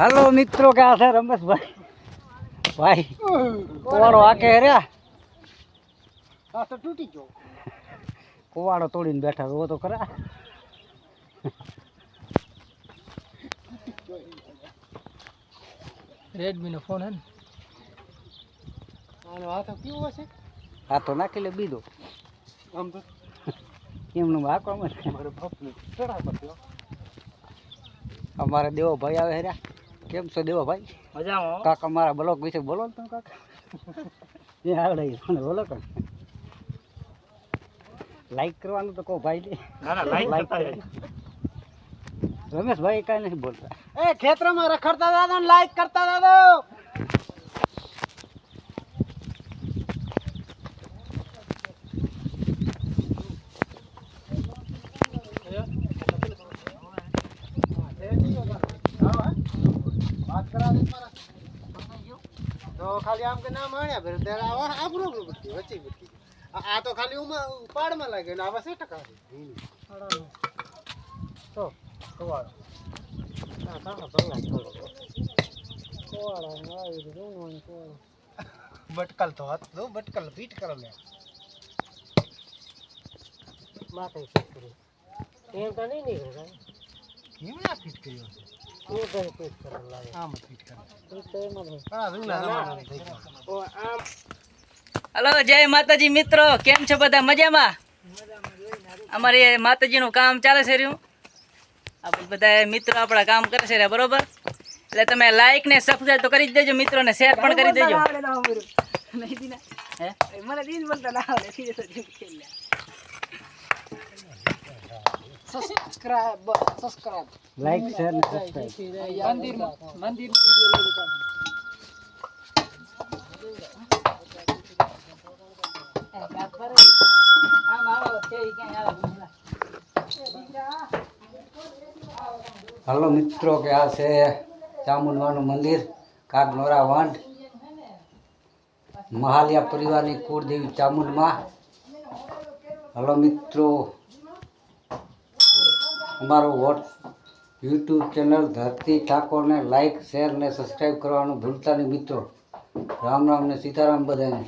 હાલો મિત્રો ક્યાં છે રમેશભાઈ. ભાઈ કુવાડો આકે તો તૂટી ગયો. કુવાડો તોડીને બેઠા જો તો ખરા. રેડમી નો ફોન હે ને. આનો હાથ કેવો હશે આ તો નાખી લે બીજો. આમ તો કેમનું હાકવામાં મારે બાપને ચડા પડ્યો અમારે દેવો ભાઈ આવે હર્યા. કેમ છો દેવો ભાઈ? મજામાં કાકા મારા બ્લોક વિશે બોલો ને તમે કાકા. એ આવડે મને બોલો કે લાઈક કરવાનું તો કહો ભાઈ ને. ના ના લાઈક. રમેશભાઈ કાંઈ નથી બોલતા. એ ખેતરમાં રખડતા દાદા ને લાઈક કરતા દાદા. તો ખાલી આમ કે ના આણ્યા ભરે ત્યારે આવા આબરો બધી વચ્ચે બધી આ તો ખાલી ઉમાં ઉપાડમાં લાગે ને આવા સે ટકા તો સવાળ ના તાણા ભંગા થોડો બટકલ તો હાથ દો બટકલ ફીટ કરો લે. માથે કરી. એમ તો નહીં નીકળે એમ ના કર્યો છે. એ તો ફીટ કરો લાગે આમ ફીટ કરો તો એમ હા રૂલા જમાના થઈ ઓ આમ. હલો જય માતાજી મિત્રો. કેમ છો બધા? મજામાં? અમારે માતાજીનું કામ ચાલે છે રહ્યું. આપણે બધા મિત્રો આપણા કામ કરે છે બરોબર? એટલે તમે લાઈક ને સબસ્ક્રાઈબ તો કરી જ દેજો મિત્રો ને શેર પણ કરી દેજો. હે સબસ્ક્રાઇબ સબસ્ક્રાઇબ લાઈક શેર ને સબસ્ક્રાઈબ મંદિર મંદિર વિડિયો લઈ લો હલો મિત્રો કે આ છે ચામુંડવાનું મંદિર કાગનોરા વાંઢ મહાલિયા પરિવારની કુળદેવી ચામુંડમાં હલો મિત્રો. અમારું વોટ યુટ્યુબ ચેનલ ધરતી ઠાકોરને લાઇક શેર ને સબસ્ક્રાઈબ કરવાનું ભૂલતા નહીં મિત્રો. રામ રામ ને સીતારામ બધાને.